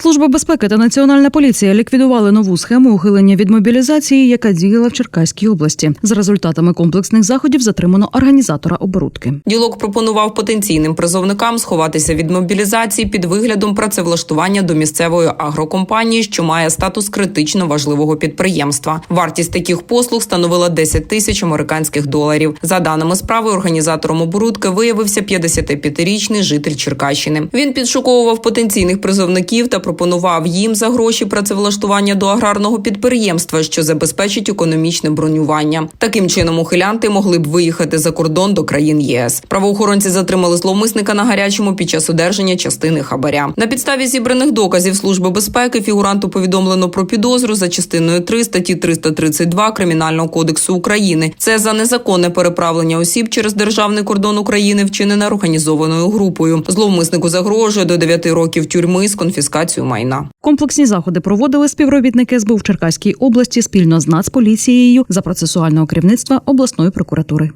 Служба безпеки та національна поліція ліквідували нову схему ухилення від мобілізації, яка діяла в Черкаській області. За результатами комплексних заходів затримано організатора оборудки. Ділок пропонував потенційним призовникам сховатися від мобілізації під виглядом працевлаштування до місцевої агрокомпанії, що має статус критично важливого підприємства. Вартість таких послуг становила 10 тисяч американських доларів. За даними справи, організатором оборудки виявився 55-річний житель Черкащини. Він підшуковував потенційних призовників та пропонував їм за гроші працевлаштування до аграрного підприємства, що забезпечить економічне бронювання. Таким чином, ухилянти могли б виїхати за кордон до країн ЄС. Правоохоронці затримали зловмисника на гарячому під час одержання частини хабаря. На підставі зібраних доказів служби безпеки фігуранту повідомлено про підозру за частиною 3 статті 332 кримінального кодексу України. Це за незаконне переправлення осіб через державний кордон України, вчинене організованою групою. Зловмиснику загрожує до 9 років тюрми з конфіскацією майна. Комплексні заходи проводили співробітники СБУ в Черкаській області спільно з Нацполіцією за процесуального керівництва обласної прокуратури.